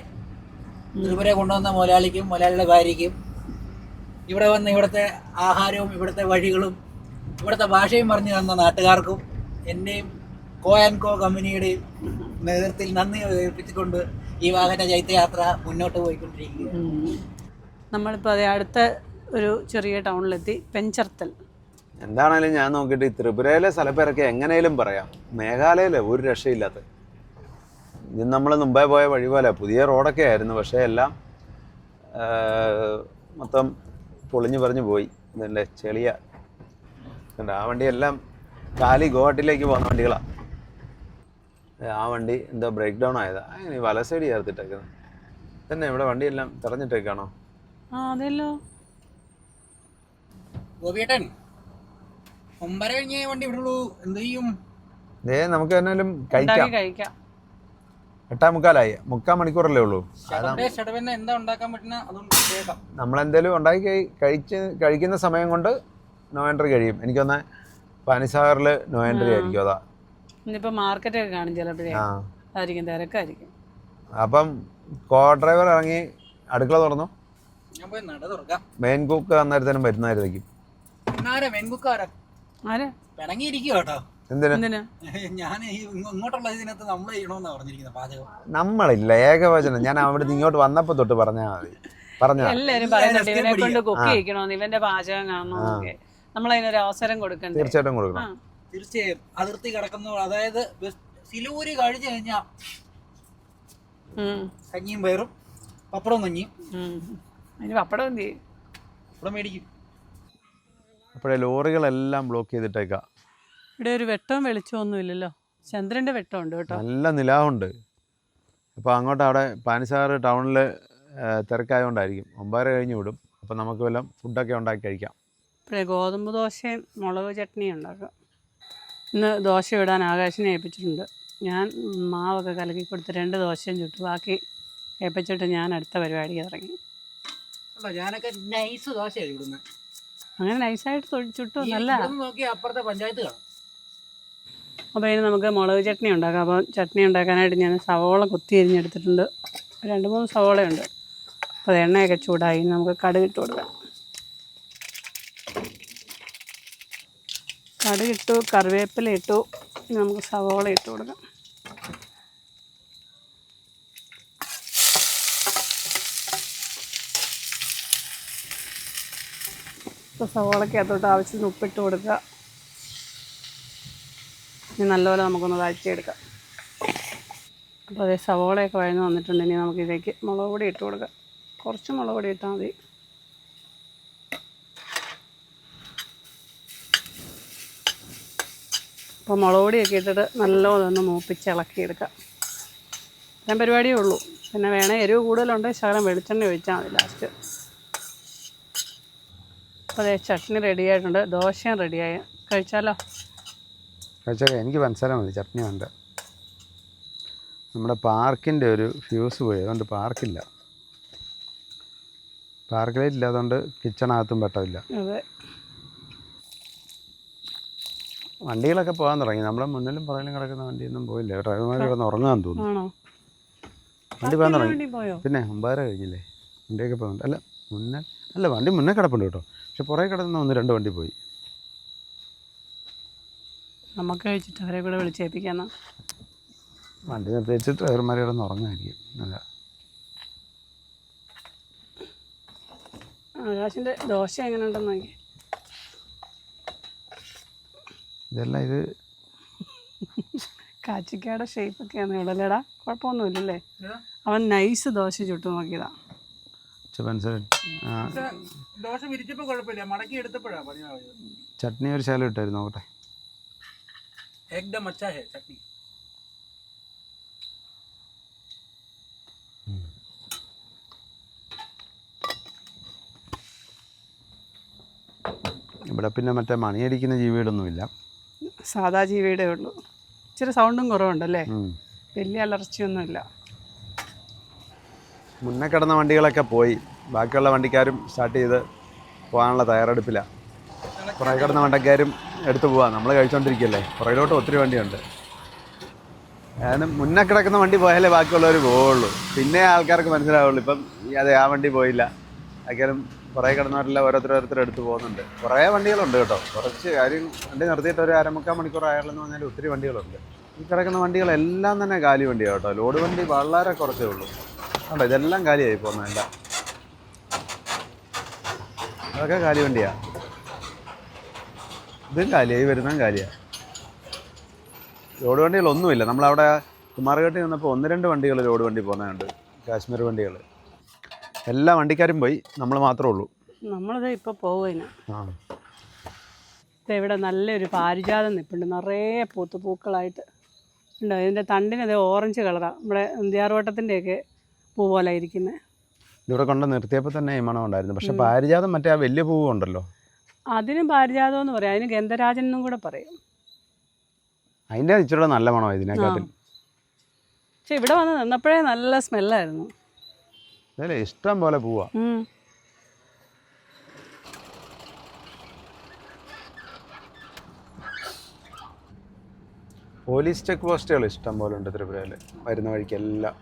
ത്രിപുര കൊണ്ടുവന്ന മുതലാളിക്കും മുതലാളിയുടെ ഭാര്യയ്ക്കും ഇവിടെ വന്ന് ഇവിടുത്തെ ആഹാരവും ഇവിടുത്തെ വഴികളും ഇവിടുത്തെ ഭാഷയും പറഞ്ഞു തന്ന നാട്ടുകാർക്കും എന്റെയും കോ ആൻഡ് കോ കമ്പനിയുടെയും നേതൃത്വത്തിൽ നന്ദി ഏൽപ്പിച്ചുകൊണ്ട് ഈ വാഹന ചൈത്യയാത്ര മുന്നോട്ട് പോയിക്കൊണ്ടിരിക്കുകയാണ്. നമ്മളിപ്പോൾ അതേ അടുത്ത ഒരു ചെറിയ ടൗണിലെത്തി പെഞ്ചർത്തൽ എന്താണേലും ഞാൻ നോക്കിയിട്ട് ഈ ത്രിപുരയിലെ സ്ഥലപ്പേരൊക്കെ എങ്ങനെയും പറയാം. മേഘാലയയിലെ ഒരു രക്ഷയില്ലാത്ത. ഇത് നമ്മൾ മുമ്പേ പോയ വഴി പോലെ പുതിയ റോഡൊക്കെ ആയിരുന്നു പക്ഷേ എല്ലാം മൊത്തം പൊളിഞ്ഞു പറഞ്ഞു പോയി. ഇതിന്റെ ചെളിയ കണ്ടോ, ആ വണ്ടിയെല്ലാം കാലി ഗോഹട്ടിലേക്ക് പോകുന്ന വണ്ടികളാണ് ആ വണ്ടി എന്തോ ബ്രേക്ക് ഡൗൺ ആയതാ. അങ്ങനെ വല സൈഡ് ചേർത്തിട്ടേക്കുന്നത് തന്നെ ഇവിടെ വണ്ടിയെല്ലാം തെറഞ്ഞിട്ടേക്കാണോ? ആ അതെല്ലോ ഗോപിയേട്ടൻ ഒമ്പര കഴിഞ്ഞ വണ്ടി വിടുള്ളൂ. എന്ത് ചെയ്യും? ദേ നമുക്ക് എന്നാലും കഴിക്കാം. കഴിക്കാം. എട്ടാ മുക്കാലായി. മുക്കാൽ മണിക്കൂറല്ലേ ഉള്ളൂ. എന്താ ഉണ്ടാക്കാൻ പറ്റുന്ന? നമ്മളെന്തേലും ഉണ്ടാക്കി കഴി കഴിച്ച് കഴിക്കുന്ന സമയം കൊണ്ട് നോ എൻട്രി കഴിയും. എനിക്കൊന്ന് പാനിസാഗറിൽ നോ എൻട്രി ആയിരിക്കും അതാ. ഇന്നിപ്പോൾ മാർക്കറ്റൊക്കെ കാണും ചിലപ്പോഴേ. ആ. ആയിരിക്കും തിരക്കായിരിക്കും. അപ്പം കോ ഡ്രൈവർ ഇറങ്ങി അടുക്കള തുറന്നു. മെയിൻ കുക്ക് അന്നേരത്തേനും വരുന്നതായിരിക്കും. എന്നാരെ വെൺകുക്കാരാ ആരെ? കേട്ടോ. നമ്മളില്ല ഏകവചനം. ഞാൻ അവിടെ ഇങ്ങോട്ട് വന്നപ്പോ തൊട്ട് പറഞ്ഞാ മതി. പറഞ്ഞു എല്ലാരും പറയുന്നുണ്ട് ഇവനെ കൊണ്ട് കുക്ക് ചെയ്യിക്കണോന്ന് ഇവന്റെ പാചകം കാണണമെന്നൊക്കെ നമ്മൾ അതിനൊരു അവസരം കൊടുക്കണം തീർച്ചയായിട്ടും കൊടുക്കണം. തീർച്ചയായും. അതിർത്തി കിടക്കുന്ന. അതായത് സിലൂരി കഴിഞ്ഞു കഴിഞ്ഞാ കഞ്ഞിയും പയറും പപ്പടവും കഞ്ഞിയും. അതിന് പപ്പടം എന്ത് ചെയ്യും? പപ്പടം മേടിക്കും. അപ്പോഴേ ലോറികളെല്ലാം ബ്ലോക്ക് ചെയ്തിട്ടേക്കാം. ഇവിടെ ഒരു വെട്ടവും വെളിച്ചമൊന്നും ഇല്ലല്ലോ ചന്ദ്രന്റെ വെട്ടം ഉണ്ട് കേട്ടോ. നല്ല നിലാവുണ്ട്. അപ്പോൾ അങ്ങോട്ട് അവിടെ പാനിസാറ് ടൗണിൽ തിരക്കായതുകൊണ്ടായിരിക്കും ഒമ്പതര കഴിഞ്ഞ് വിടും. അപ്പോൾ നമുക്ക് വല്ലതും ഫുഡൊക്കെ ഉണ്ടാക്കി കഴിക്കാം. ഇപ്പോഴേ ഗോതമ്പ് ദോശയും മുളക് ചട്നിയും ഉണ്ടാക്കാം. ഇന്ന് ദോശ ഇടാൻ ആകാശിനെ ഏൽപ്പിച്ചിട്ടുണ്ട്. ഞാൻ മാവൊക്കെ കലക്കി കൊടുത്ത് രണ്ട് ദോശയും ചുട്ടു. ബാക്കി ഏൽപ്പിച്ചിട്ട് ഞാൻ അടുത്ത പരിപാടിക്ക് ഇറങ്ങി അല്ല ഞാനൊക്കെ നൈസ് ദോശയാണ് ഇവിടുന്ന് അങ്ങനെ നൈസായിട്ട് ചുട്ടു നല്ല നോക്കി അപ്പുറത്തെ പഞ്ചായത്ത് കാണാം. അപ്പോൾ ഇനി നമുക്ക് മുളക് ചട്നി ഉണ്ടാക്കാം. അപ്പോൾ ചട്നി ഉണ്ടാക്കാനായിട്ട് ഞാൻ സവോള കുത്തി എരിഞ്ഞെടുത്തിട്ടുണ്ട് രണ്ട് മൂന്ന് സവോളയുണ്ട്. അപ്പോൾ അത് എണ്ണയൊക്കെ ചൂടായി. നമുക്ക് കടുക് ഇട്ട് കൊടുക്കാം. കടുക് ഇട്ടു കറിവേപ്പില ഇട്ടു. നമുക്ക് സവോള ഇട്ട് കൊടുക്കാം. ഇപ്പോൾ സവോളയ്ക്കകത്തോട്ട് ആവശ്യത്തിന് ഉപ്പിട്ട് കൊടുക്കുക. ഇനി നല്ലപോലെ നമുക്കൊന്ന് വഴറ്റിയെടുക്കാം. അപ്പോൾ അതേ സവോളയൊക്കെ വഴന്ന് വന്നിട്ടുണ്ട്. ഇനി നമുക്കിതിലേക്ക് മുളക് പൊടി ഇട്ട് കൊടുക്കാം. കുറച്ച് മുളക് പൊടി ഇട്ടാൽ മതി. അപ്പോൾ മുളക് പൊടിയൊക്കെ ഇട്ടിട്ട് നല്ലപോലെ ഒന്ന് മൂപ്പിച്ച് ഞാൻ പരിപാടിയേ ഉള്ളൂ. പിന്നെ വേണേൽ എരിവ് കൂടുതലുണ്ടെങ്കിൽ ശകലം വെളിച്ചെണ്ണ ഒഴിച്ചാൽ മതി ലാസ്റ്റ്. അപ്പോൾ അതേ ചട്നി റെഡി ആയിട്ടുണ്ട്. ദോശയും റെഡിയായി കഴിച്ചാലോ? കഴിച്ചാലോ? എനിക്ക് പഞ്ചസാര മതി. ചട്നി വേണ്ട. നമ്മുടെ പാർക്കിന്റെ ഒരു ഫ്യൂസ് പോയി. അതുകൊണ്ട് പാർക്കില്ല. പാർക്ക് ലൈറ്റ് ഇല്ലാത്തതുകൊണ്ട് കിച്ചണകത്തും വെട്ടമില്ല. അതെ. വണ്ടികളൊക്കെ പോകാൻ തുടങ്ങി. നമ്മുടെ മുന്നിലും പുറകിലും കിടക്കുന്ന വണ്ടിയൊന്നും പോയില്ല. ഡ്രൈവർമാർ കിടന്ന് ഉറങ്ങാൻ തോന്നുന്നു. വണ്ടി പോകാൻ തുടങ്ങി. പിന്നെ ഒമ്പതര കഴിഞ്ഞില്ലേ? വണ്ടിയൊക്കെ പോകുന്നുണ്ട് അല്ല മുന്നേ അല്ല വണ്ടി മുന്നേ കിടപ്പുണ്ട് കേട്ടോ. പക്ഷെ പുറകെ കിടന്ന ഒന്ന് രണ്ട് വണ്ടി പോയി. നമുക്ക് കഴിച്ചിട്ട് അവരെ കൂടെ വിളിച്ചേൽപ്പിക്കാന്നാ വണ്ടി നിർത്തിച്ച് ഡ്രൈവർമാരെ കിടന്ന് ഉറങ്ങായിരിക്കും അല്ല. ആകാശിന്റെ ദോശ എങ്ങനെ ഉണ്ടെന്ന് നോക്കി ഇതെല്ലാം ഇത് കാച്ചിക്കയുടെ ഷേപ്പൊക്കെയാണ് ഒക്കെയാണ് ഇവിടെല്ലേടാ. കുഴപ്പമൊന്നുമില്ലല്ലേ? അവൻ നൈസ് ദോശ ചുട്ടു നോക്കിയതാ. ആ. ദോശ വിരിച്ചപ്പോൾ കുഴപ്പമില്ല. മടക്കി എടുത്തപ്പോഴാണ് പണിയാവുന്നത് ചട്നി ഒരു ശാലം ഇട്ടായിരുന്നു നോക്കട്ടെ. ഏകദം അച്ഛാ ഹേ ചട്നി. ഇവിടെ പിന്നെ മറ്റേ മണിയടിക്കുന്ന ജീവികളൊന്നുമില്ല. സാധാ ജീവിയുടെ ഉള്ളൂ. ഇച്ചിരി സൗണ്ടും കുറവുണ്ടല്ലേ. വലിയ അലർച്ചയൊന്നുമില്ല. മുന്നേ കിടന്ന വണ്ടികളൊക്കെ പോയി. ബാക്കിയുള്ള വണ്ടിക്കാരും സ്റ്റാർട്ട് ചെയ്ത് പോകാനുള്ള തയ്യാറെടുപ്പിലാണ് പുറകെ കിടന്ന വണ്ടക്കാരും എടുത്തു പോവാം. നമ്മൾ കഴിച്ചുകൊണ്ടിരിക്കുകയല്ലേ പുറകിലോട്ട് ഒത്തിരി വണ്ടിയുണ്ട്. ഞാൻ മുന്നേ കിടക്കുന്ന വണ്ടി പോയാലേ ബാക്കിയുള്ളവർ പോവുള്ളൂ. പിന്നെ ആൾക്കാർക്ക് മനസ്സിലാവുള്ളൂ. ഇപ്പം ഈ അതെ ആ വണ്ടി പോയില്ല. ആൾക്കാരും പുറകെ കിടന്നവരെല്ലാം ഓരോരുത്തർ എടുത്ത് പോകുന്നുണ്ട്. കുറേ വണ്ടികളുണ്ട് കേട്ടോ. കുറച്ച് കാര്യം വണ്ടി നിർത്തിയിട്ട് ഒരു അരമുക്കാൽ മണിക്കൂർ ആയാലെന്ന് പറഞ്ഞാൽ ഒത്തിരി വണ്ടികളുണ്ട്. ഈ കിടക്കുന്ന വണ്ടികളെല്ലാം തന്നെ കാലി വണ്ടിയാണ് കേട്ടോ. ലോഡ് വണ്ടി വളരെ കുറച്ചേ ഉള്ളൂ. കണ്ടോ? ഇതെല്ലാം കാലിയായി പോകുന്നതല്ല. അതൊക്കെ കാലി വണ്ടിയാ. ഇതും കാലിയായി വരുന്നതും കാലിയാ. ലോഡ് വണ്ടികളൊന്നുമില്ല. നമ്മളവിടെ കുമാരഘട്ടിൽ നിന്നപ്പോൾ ഒന്ന് രണ്ട് വണ്ടികൾ ലോഡ് വണ്ടി പോകുന്നുണ്ട് കാശ്മീർ വണ്ടികൾ. എല്ലാ വണ്ടിക്കാരും പോയി. നമ്മൾ മാത്രമേ ഉള്ളൂ. നമ്മളിത് ഇപ്പോൾ പോവുകയാണ് ആ. ഇവിടെ നല്ലൊരു പാരിജാതം നിൽപ്പുണ്ട് നിറയെ പൂത്ത് പൂക്കളായിട്ട്. ഉണ്ട്? ഇതിന്റെ തണ്ടിനത് ഓറഞ്ച് കളറാണ് നമ്മുടെ ഇന്ത്യാർവട്ടത്തിന്റെയൊക്കെ പൂ പോലെ ഇരിക്കുന്നത് ഇതിവിടെ കൊണ്ട് നിർത്തിയപ്പോൾ തന്നെ ഈ മണം ഉണ്ടായിരുന്നു. പക്ഷെ പാരിജാതം മറ്റേ ആ വലിയ പൂവ് ഉണ്ടല്ലോ. അതിനും പാരിജാതം എന്ന് പറയാം. അതിന് ഗന്ധരാജൻ എന്നും കൂടെ പറയും. അതിന്റെ ഇച്ചിരി നല്ല മണമാണ് ഇതിനെക്കാട്ടിൽ പക്ഷെ ഇവിടെ വന്ന് നിന്നപ്പോഴേ നല്ല സ്മെല്ലായിരുന്നു. അതല്ലേ ഇഷ്ടം പോലെ പൂവാ. പോലീസ് ചെക്ക് പോസ്റ്റുകൾ ഇഷ്ടം പോലെ ഉണ്ട് ത്രിപുരയിൽ വരുന്ന വഴിക്കെല്ലാം.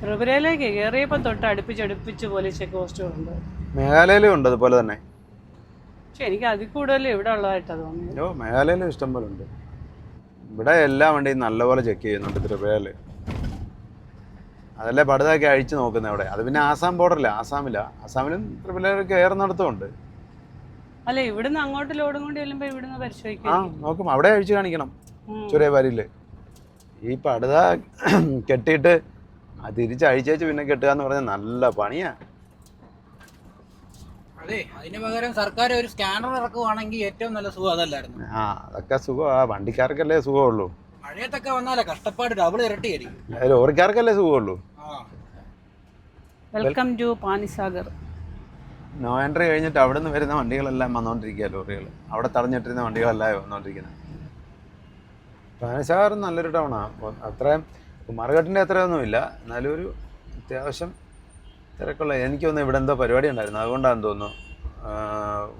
ത്രിപുരയിലേക്ക് കയറിയപ്പോൾ തൊട്ട് അടുപ്പിച്ചടുപ്പിച്ച് പോലീസ് ചെക്ക് പോസ്റ്റുകളുണ്ട് മേഘാലയയിലും ഉണ്ട് അതുപോലെ തന്നെ. പക്ഷെ എനിക്ക് അതിൽ കൂടുതൽ ഇവിടെ ഉള്ളതായിട്ട് തോന്നുന്നു ഓ മേഘാലയയിലും ഇഷ്ടം പോലെ ഉണ്ട്. ഇവിടെ എല്ലാ വണ്ടിയും നല്ലപോലെ ചെക്ക് ചെയ്യുന്നുണ്ട് ത്രിപുരയിൽ അതല്ലേ പടുതാക്കി അഴിച്ചു നോക്കുന്നത് അവിടെ. അത് പിന്നെ ആസാം ബോർഡറില്ല ആസാമില്ല ആസാമിലും. ത്രിപുരയിൽ കയറുന്നിടത്തും അല്ല ഇവിടുന്ന് അങ്ങോട്ട് ലോഡും കൊണ്ട് ചെല്ലുമ്പോ ഇവിടുന്ന് ആ പരിശോധിക്കും നോക്കും. അവിടെ അഴിച്ചു കാണിക്കണം. ചെറിയ വരിൽ. ഈ പടുത കെട്ടിയിട്ട് ആ തിരിച്ച് അഴിച്ചു പിന്നെ കെട്ടുക എന്ന് പറഞ്ഞാൽ നല്ല പണിയാ. അതെ അതിന് പകരം സർക്കാർ ഒരു സ്കാനർ ഇറക്കുവാണെങ്കിൽ ഏറ്റവും നല്ല സുഖം അതല്ലായിരുന്നു. ആ അതൊക്കെ സുഖമാ വണ്ടിക്കാർക്കല്ലേ സുഖമുള്ളൂ മഴയത്തൊക്കെ വന്നാലേ കഷ്ടപ്പാട് ഡബിൾ ഇരട്ടിയായിരിക്കും. ലോറിക്കാർക്കല്ലേ സുഖമുള്ളൂ ആ. Welcome to Panisagar. No entry കഴിഞ്ഞിട്ട് അവിടെ നിന്ന് വരുന്ന വണ്ടികളെല്ലാം വന്നുകൊണ്ടിരിക്കുക ലോറികൾ അവിടെ തടഞ്ഞിട്ടിരുന്ന വണ്ടികളെല്ലാം വന്നുകൊണ്ടിരിക്കുന്നത് പാനിസാഗർ നല്ലൊരു ടൗണാണ് അത്രയും കുമാരഘട്ടിന്റെ അത്രയൊന്നുമില്ല. എന്നാലും ഒരു അത്യാവശ്യം തിരക്കുള്ള എനിക്ക് തോന്നുന്നു ഇവിടെ എന്തോ പരിപാടി ഉണ്ടായിരുന്നു. അതുകൊണ്ടാണ് തോന്നുന്നു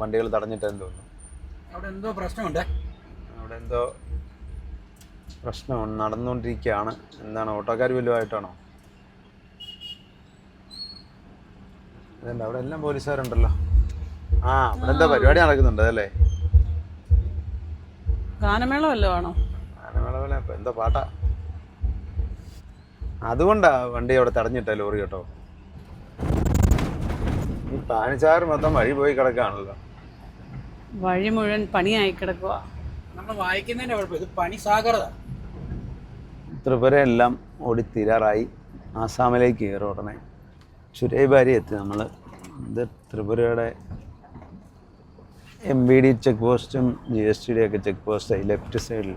വണ്ടികൾ തടഞ്ഞിട്ടെന്ന് തോന്നുന്നു. അവിടെ എന്തോ പ്രശ്നമുണ്ട്. അവിടെ എന്തോ പ്രശ്നം നടന്നുകൊണ്ടിരിക്കുകയാണ് എന്താണ് ഓട്ടോക്കാർ വലുതായിട്ടാണോ? അതല്ല അവിടെ എല്ലാം പോലീസുകാരുണ്ടല്ലോ. ആ അവിടെ എന്താ പരിപാടി നടക്കുന്നുണ്ട് അതല്ലേ? ഗാനമേള വല്ലതും ആണോ? ഗാനമേള പോലെ എന്തോ പാട്ടാ. അതുകൊണ്ടാ വണ്ടി അവിടെ തടഞ്ഞിട്ട ലോറി കേട്ടോ. ഈ പാനിച്ചാറ് മൊത്തം വഴി പോയി കിടക്കാണല്ലോ. വഴി മുഴുവൻ പണിയായി കിടക്കുക നമ്മൾ വായിക്കുന്നതിന്റെ കുഴപ്പം ഇത് പണി സാഗരത ത്രിപുരയെല്ലാം ഓടി തീരാറായി. ആസാമിലേക്ക് കയറി ഉടനെ. ചുരൈബാരി എത്തി നമ്മൾ ഇത് ത്രിപുരയുടെ എം ബി ഡി ചെക്ക് പോസ്റ്റും ജി എസ് ടിയുടെയൊക്കെ ചെക്ക് പോസ്റ്റായി ലെഫ്റ്റ് സൈഡിൽ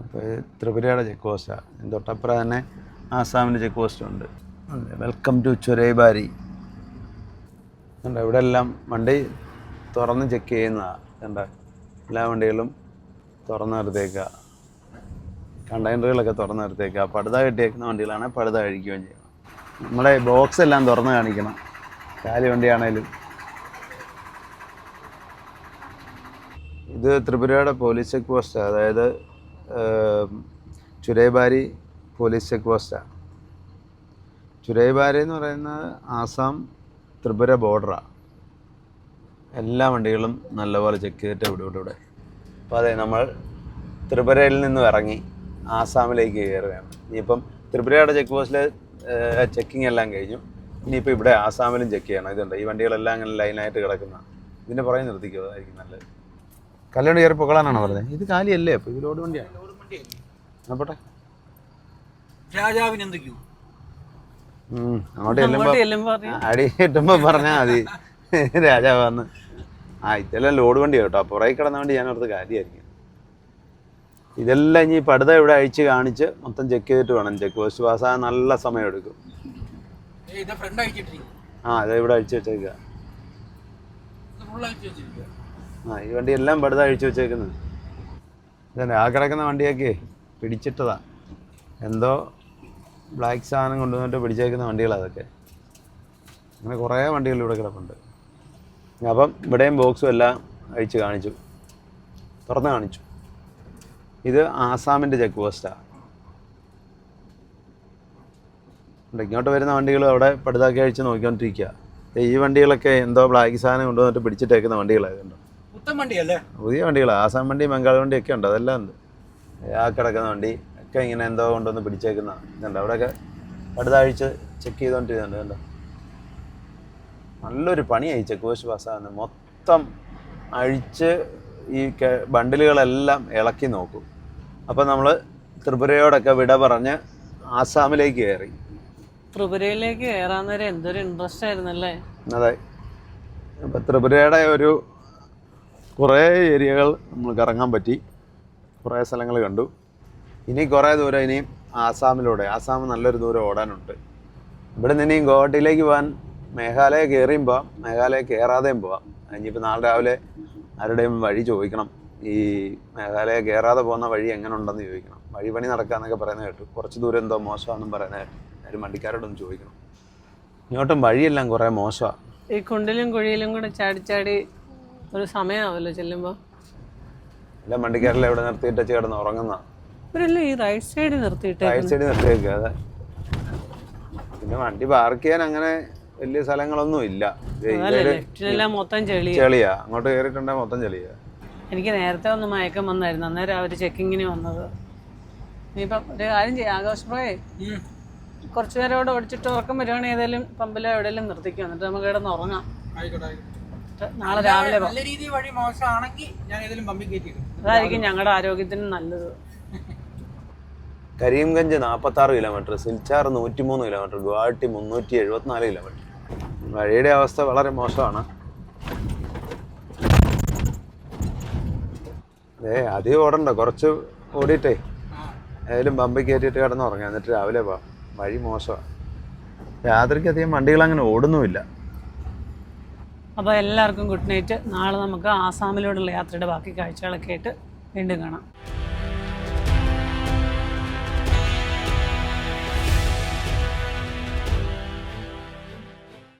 അപ്പോൾ ത്രിപുരയുടെ ചെക്ക് പോസ്റ്റാണ് തൊട്ടപ്പുറം തന്നെ ആസാമിന്റെ ചെക്ക് പോസ്റ്റും ഉണ്ട്. Welcome to Churaibari. ഉണ്ട് ഇവിടെ എല്ലാം വണ്ടി തുറന്ന് ചെക്ക് ചെയ്യുന്നതാണ് കണ്ട എല്ലാ വണ്ടികളും തുറന്ന് നിർത്തേക്കുക കണ്ടെയ്നറുകളൊക്കെ തുറന്ന് നിർത്തേക്കുക പടുത കെട്ടിയേക്കുന്ന വണ്ടികളാണ് പടുത കഴിക്കുകയും ചെയ്യണം നമ്മുടെ ബോക്സ് എല്ലാം തുറന്ന് കാണിക്കണം. കാലി വണ്ടിയാണേലും. ഇത് ത്രിപുരയുടെ പോലീസ് ചെക്ക് പോസ്റ്റ് അതായത് ചുരൈബാരി പോലീസ് ചെക്ക് പോസ്റ്റാണ് ചുരൈബാരി എന്ന് പറയുന്നത് ആസാം ത്രിപുര ബോർഡറാണ് എല്ലാ വണ്ടികളും നല്ലപോലെ ചെക്ക് ചെയ്തിട്ട് ഇവിടെ ഇവിടെ ഇവിടെ. അപ്പോൾ അതെ നമ്മൾ ത്രിപുരയിൽ നിന്നും ഇറങ്ങി ആസാമിലേക്ക് കയറുകയാണ്. ഇനിയിപ്പം ത്രിപുരയുടെ ചെക്ക് പോസ്റ്റിലെ ചെക്കിംഗ് എല്ലാം കഴിഞ്ഞു. ഇനിയിപ്പോൾ ഇവിടെ ആസാമിലും ചെക്ക് ചെയ്യണം. ഇതുണ്ട് ഈ വണ്ടികളെല്ലാം അങ്ങനെ ലൈനായിട്ട് കിടക്കുന്ന. ഇതിന്റെ പുറകെ നിർത്തിക്കുക അതായിരിക്കും നല്ലത്. കല്യാണം കയറി പൊക്കളാനാണോ പറഞ്ഞത് ഇത് കാലിയല്ലേ? അപ്പൊ ഇത് ലോഡ് വണ്ടിയാണ് പോട്ടെ. രാജാവിന് എന്തൊക്കെയോ? അങ്ങോട്ട് അടി മതി. രാജാവ് വന്ന് ആ ഇതെല്ലാം ലോഡ് വണ്ടി കേട്ടോ. പുറകെ കിടന്ന വണ്ടി ഞാൻ ഓർത്ത് കാര്യമായിരിക്കും ഇതെല്ലാം ഇനി പടുത ഇവിടെ അഴിച്ച് കാണിച്ച് മൊത്തം ചെക്ക് ചെയ്തിട്ട് വേണം. ചെക്ക് പോസ്റ്റ് പാസ്സാകാൻ നല്ല സമയം എടുക്കും. ആ അതെ ഇവിടെ അഴിച്ച് വെച്ചേക്കുക ആ ഈ വണ്ടി എല്ലാം പടുത അഴിച്ചു വെച്ചേക്കുന്നത് ഇതന്നെ ആ കിടക്കുന്ന വണ്ടിയൊക്കെ പിടിച്ചിട്ടതാ. എന്തോ ബ്ലാക്ക് സാധനം കൊണ്ടുവന്നിട്ട് പിടിച്ചേക്കുന്ന വണ്ടികളാണ് അതൊക്കെ. അങ്ങനെ കുറേ വണ്ടികൾ ഇവിടെ കിടപ്പുണ്ട്. അപ്പം ഇവിടെയും ബോക്സും എല്ലാം അഴിച്ച് കാണിച്ചു. തുറന്ന് കാണിച്ചു. ഇത് ആസാമിന്റെ ചെക്ക് പോസ്റ്റാണ് ഇങ്ങോട്ട് വരുന്ന വണ്ടികൾ അവിടെ പടുതാക്കി അഴിച്ച് നോക്കിക്കൊണ്ടിരിക്കുക. ഈ വണ്ടികളൊക്കെ എന്തോ ബ്ലാക്ക് സാധനം കൊണ്ടുവന്നിട്ട് പിടിച്ചിട്ടേക്കുന്ന വണ്ടികളായതുകൊണ്ട് പുത്തൻ വണ്ടിയല്ലേ? പുതിയ വണ്ടികളാണ് ആസാം വണ്ടി ബംഗാൾ വണ്ടി ഒക്കെ ഉണ്ട് അതെല്ലാം ഉണ്ട്. ആ കിടക്കുന്ന വണ്ടി ഒക്കെ ഇങ്ങനെ എന്തോ കൊണ്ടൊന്ന് പിടിച്ചേക്കുന്ന ഇതുണ്ട്. അവിടെയൊക്കെ അടുത്താഴ്ച ചെക്ക് ചെയ്തുകൊണ്ടിരുന്നുണ്ട് കണ്ടോ? നല്ലൊരു പണിയായി ചെക്ക് പോസ്റ്റ് പാസ്സാകുന്നത് മൊത്തം അഴിച്ച് ഈ ബണ്ടിലുകളെല്ലാം ഇളക്കി നോക്കും. അപ്പം നമ്മൾ ത്രിപുരയോടൊക്കെ വിട പറഞ്ഞ് ആസാമിലേക്ക് കയറി. ത്രിപുരയിലേക്ക് കയറാൻ നേരം എന്തൊരു ഇൻട്രസ്റ്റ് ആയിരുന്നല്ലേ? അതെ. അപ്പം ത്രിപുരയുടെ ഒരു കുറേ ഏരിയകൾ നമ്മൾ കറങ്ങാൻ പറ്റി. കുറേ സ്ഥലങ്ങൾ കണ്ടു. ഇനി കുറേ ദൂരം ഇനിയും ആസാമിലൂടെ ആസാം നല്ലൊരു ദൂരം ഓടാനുണ്ട്. ഇവിടെ നിന്ന് ഇനിയും ഗുവാഹട്ടിയിലേക്ക് പോകാൻ മേഘാലയ കയറിയും പോവാം. മേഘാലയ കയറാതെയും പോവാം. ഇനിയിപ്പോൾ നാളെ രാവിലെ ആരുടെയും വഴി ചോദിക്കണം. ഈ മേഘാലയ കയറാതെ പോകുന്ന വഴി എങ്ങനെ ഉണ്ടെന്ന് ചോദിക്കണം. വഴി പണി നടക്കാന്നൊക്കെ പറയുന്നത് കേട്ടു. കുറച്ച് ദൂരം എന്തോ മോശമാണെന്നും പറയുന്നത് കേട്ടു. അതിന് വണ്ടിക്കാരോടൊന്നും ചോദിക്കണം. ഇങ്ങോട്ടും വഴിയെല്ലാം കുറേ മോശമാണ് ഈ കുണ്ടിലും കുഴിയിലും കൂടെ ചാടി ചാടി ഒരു സമയമാവല്ലോ ചെല്ലുമ്പോൾ അല്ല വണ്ടിക്കാരെല്ലാം ഇവിടെ നിർത്തിയിട്ട് കിടന്ന് ഉറങ്ങുന്ന ഇവരെല്ലാം ഈ റൈറ്റ് സൈഡിൽ നിർത്തിയിട്ട് റൈറ്റ് സൈഡ് നിർത്തിയേക്കുക അതെ. പിന്നെ വണ്ടി പാർക്ക് ചെയ്യാൻ അങ്ങനെ വലിയ സ്ഥലങ്ങളൊന്നും ഇല്ല. ദേ ഈ ലെഫ്റ്റിലെല്ലാം മൊത്തം ചെളി ചെളിയാ. അങ്ങോട്ട് കയറിയിട്ടുണ്ടെങ്കിൽ മൊത്തം ചെളിയാ. എനിക്ക് നേരത്തെ ഒന്ന് മയക്കം വന്നായിരുന്നു. അന്നേരം അവർ ചെക്കിങ്ങിന് വന്നത്. ഇനിയിപ്പം ഒരു കാര്യം ചെയ്യാം. ആഘോഷ് ബ്രോയെ കുറച്ച് ഇവിടെ ഓടിച്ചിട്ട് ഉറക്കം വരുവാണെങ്കിൽ ഏതെങ്കിലും പമ്പിലോ എവിടെയെങ്കിലും നിർത്തിക്കും. എന്നിട്ട് നമുക്ക് കിടന്ന് ഉറങ്ങാം. ആയിക്കോട്ടെ ആയിക്കോട്ടെ. നാളെ രാവിലെ നല്ല രീതിയിൽ വഴി മോശമാണെങ്കിൽ ഞാൻ ഏതെങ്കിലും പമ്പിൽ കയറ്റി അതായിരിക്കും ഞങ്ങളുടെ ആരോഗ്യത്തിന് നല്ലത്. കരീംഗഞ്ച് നാൽപ്പത്തി ആറ് കിലോമീറ്റർ സിൽച്ചാർ നൂറ്റിമൂന്ന് കിലോമീറ്റർ ഗുവാഹട്ടി മുന്നൂറ്റി എഴുപത്തിനാല് കിലോമീറ്റർ. വഴിയുടെ അവസ്ഥ വളരെ മോശമാണ്. ഏ അധികം ഓടണ്ട കുറച്ച് ഓടിയിട്ടേ. ഏതായാലും പമ്പിൽ കയറ്റിയിട്ട് കിടന്നുറങ്ങാം എന്നിട്ട് രാവിലെ പോവാം. വഴി മോശമാണ്. രാത്രിക്ക് അധികം വണ്ടികൾ അങ്ങനെ ഓടുന്നുമില്ല. അപ്പോൾ എല്ലാവർക്കും ഗുഡ് നൈറ്റ്. നാളെ നമുക്ക് ആസാമിലോടുള്ള യാത്രയുടെ ബാക്കി കാഴ്ചകളൊക്കെ ആയിട്ട് വീണ്ടും കാണാം.